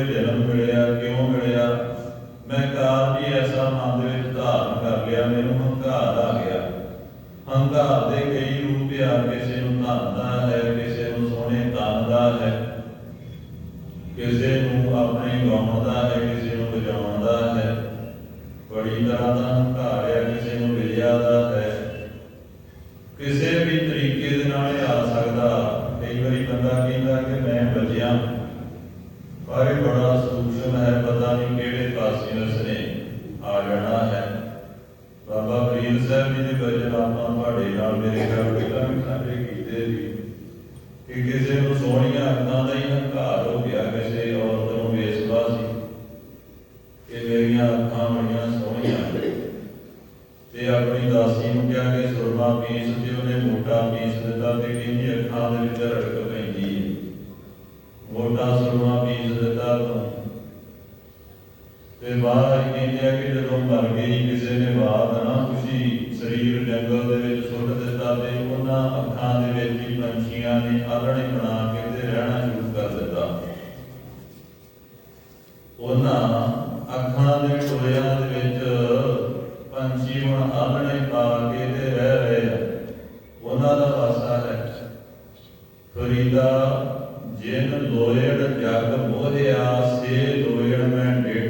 ਇਹ ਜਨਮ ਮਿਲਿਆ, ਕਿਉਂ ਮਿਲਿਆ? ਮੈਂ ਕਾਲ ਜੀ ਐਸਾ ਮਨ ਦੇ ਵਿੱਚ ਧਾਰਨ ਕਰ ਲਿਆ, ਮੈਨੂੰ ਹੰਕਾਰ ਆ ਗਿਆ। ਹੰਕਾਰ ਦੇ ਕਈ ਰੂਪ ਆ ਕਿਸੇ ਨੂੰ ਧਨ ਦਾ ਹੈ, ਕਿਸੇ ਨੂੰ ਸੋਹਣੇ ਤਨ ਦਾ ਹੈ। ਕਿਸੇ ਨੂੰ ਆਪਣੇ ਗਾਉਣ ਦਾ ਹੈ, ਕਿਸੇ ਨੂੰ ਵਜਾਉਣ ਦਾ ਹੈ। ਬੜੀ ਤਰ੍ਹਾਂ ਦਾ ਹੰਕਾਰ ਹੈ ਕਿਸੇ ਨੂੰ ਵਿਦਿਆ ਦਾ ਹੈ। ਕਿਸੇ ਵੀ ਤਰੀਕੇ ਦੇ ਨਾਲ ਆ ਸਕਦਾ। ਕਈ ਵਾਰੀ ਬੰਦਾ ਕਹਿੰਦਾ ਕਿ ਮੈਂ ਬਚਿਆ ਪਰ ਇਹ ਬੜਾ ਸੂਖਮ ਹੈ, ਪਤਾ ਨਹੀਂ ਕਿਹੜੇ ਪਾਸੇ ਉਸਨੇ ਆ ਜਾਣਾ ਹੈ। ਬਾਬਾ ਫਰੀਦ ਸਾਹਿਬ ਜੀ ਦੇ ਬਚਨ ਆਪਾਂ ਤੁਹਾਡੇ ਨਾਲ ਮੇਰੇ ਘਰ ਪਹਿਲਾਂ ਵੀ ਸਾਂਝੇ ਕੀਤੇ ਸੀ ਕਿ ਕਿਸੇ ਨੂੰ ਸੋਹਣੀਆਂ ਅੱਖਾਂ ਦਾ ਹੀ ਹੰਕਾਰ ਹੋ ਗਿਆ, ਕਿਸੇ ਔਰਤ ਨੂੰ ਵੇਸਵਾ ਸੀ ਕਿ ਮੇਰੀਆਂ ਅੱਖਾਂ ਬੜੀਆਂ ਸੋਹਣੀਆਂ ਤੇ ਆਪਣੀ ਦਾਸੀ ਨੂੰ ਕਿਹਾ ਕਿ ਸੁਰਮਾ ਪੀਸ ਤੇ ਉਹਨੇ ਮੋਟਾ ਪੀਸ ਦਿੱਤਾ ਤੇ ਕਹਿੰਦੀ ਅੱਖਾਂ ਦੇ ਵਿੱਚ ਰੜਕ ਪੈਂਦੀ ਹੈ। ਮੋਟਾ ਸੁਰਮਾ ਪੀਸ ਦਿੱਤਾ ਤੂੰ ਤੇ ਬਾਹਰ ਕਹਿੰਦੇ ਆ ਕਿ ਜਦੋਂ ਮਰ ਗਈ, ਕਿਸੇ ਨੇ ਬਾਤ ਨਾ ਖੁਸ਼ੀ, ਸਰੀਰ ਜੰਗਲ ਦੇ ਵਿੱਚ ਸੁੱਟ ਦਿੱਤਾ ਤੇ ਉਹਨਾਂ ਅੱਖਾਂ ਦੇ ਵਿੱਚ ਹੀ ਪੰਛੀਆਂ ਨੇ ਆਲਣੇ ਬਣਾ ਕੇ ਤੇ ਰਹਿਣਾ ਸ਼ੁਰੂ ਕਰ ਦਿੱਤਾ। ਉਹਨਾਂ ਅੱਖਾਂ ਦੇ ਟੋਇਆਂ ਦੇ ਵਿੱਚ ਪੰਛੀ ਹੁਣ ਆਲਣੇ ਪਾ ਕੇ ਤੇ ਰਹਿ ਰਹੇ ਆ। ਉਹਨਾਂ ਦਾ ਵਾਸਾ ਹੈ। ਫਰੀਦਾ ਜਿਨ ਲੋਇੜ ਜਗ ਮੋਹਿਆ, ਸੇ ਲੋਇੜ ਮੈਂ ਡੇਠ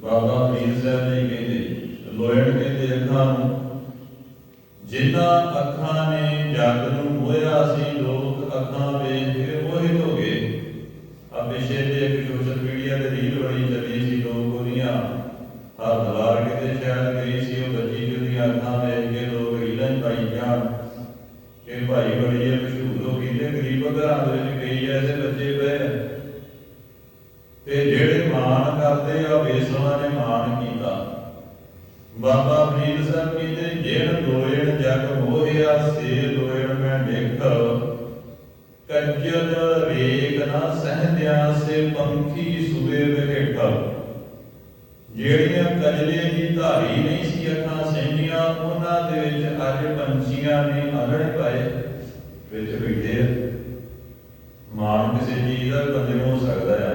ਬਾਬਾ ਫਰੀਦ ਸਾਹਿਬ ਨੇ ਕਹਿੰਦੇ ਕਹਿੰਦੇ ਅੱਖਾਂ ਨੂੰ। ਜਿਨ੍ਹਾਂ ਅੱਖਾਂ ਨੇ ਜਗ ਨੂੰ ਮੋਹਿਆ ਸੀ, ਲੋਕ ਅੱਖਾਂ ਵੇਖ ਕੇ ਮੋਹਿਤ ਹੋ ਗਏ। ਆ ਪਿਛੇ ਦੇ ਇੱਕ ਸੋਸ਼ਲ ਮੀਡੀਆ ਤੇ ਰੀਲ ਬੜੀ ਚੱਲੀ ਸੀ, ਲੋਕ ਉਹਦੀਆਂ ਹਰ ਦਵਾਰ ਕਿਤੇ ਸ਼ਾਇਦ ਗਈ ਸੀ। ਉਹ ਬੱਚੀ ਜਿਹਦੀਆਂ ਅੱਖਾਂ ਵੇਖ ਕੇ ਲੋਕ ਰੀਲਾਂ ਪਾਈ ਜਾਣ ਕਿ ਭਾਈ ਬੜੀ ਇਹ ਮਸ਼ਹੂਰ ਹੋ ਗਈ ਤੇ ਗਰੀਬ ਘਰਾਂ ਦੇ ਵਿੱਚ ਕਈ ਐਸੇ ਬੱਚੇ ਪਏ ਤੇ ਜਿਹੜੇ ਮਾਣ ਕਰਦੇ ਆ ਵੇਸਵਾ ਨੇ ਮਾਣ ਕੀਤਾ। ਬਾਬਾ ਫਰੀਦ ਸਾਹਿਬ ਕਹਿੰਦੇ ਜਿਹਨ ਲੋਇਣ ਜਗ ਮੋਹਿਆ, ਸੇ ਲੋਇਣ ਮੈਂ ਦੇਖ ਕੱਜਲ ਰੇਗ ਨਾ ਸਹਦਿਆ, ਸੇ ਪੰਖੀ ਸੁਬੇ ਬਹਿਠਾ ਜਿਹੜੀਆਂ ਕਜਲੇ ਦੀ ਧਾਰੀ ਨਹੀਂ ਸੀ ਅੱਖਾਂ ਸਹਿੰਦੀਆਂ, ਉਹਨਾਂ ਦੇ ਵਿੱਚ ਅੱਜ ਪੰਛੀਆਂ ਨੇ ਆਲਣੇ ਪਾਏ, ਵਿੱਚ ਬੈਠੇ ਮਾਣ ਕਿਸੇ ਚੀਜ਼ ਦਾ ਬੰਦੇ ਹੋ ਸਕਦਾ ਆ।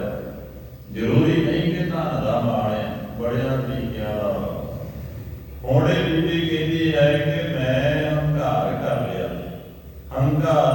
ਜ਼ਰੂਰੀ ਨਹੀਂ ਕਿ ਧਨ ਦਾ ਮਾਣ ਹੈ ਬੜਿਆਂ ਤਰੀਕਿਆਂ ਦਾ ਮੋੜੇ ਬੀਬੀ ਕਹਿੰਦੀ ਹੈ ਕਿ ਮੈਂ ਹੰਕਾਰ ਕਰ ਲਿਆ। ਹੰਕਾਰ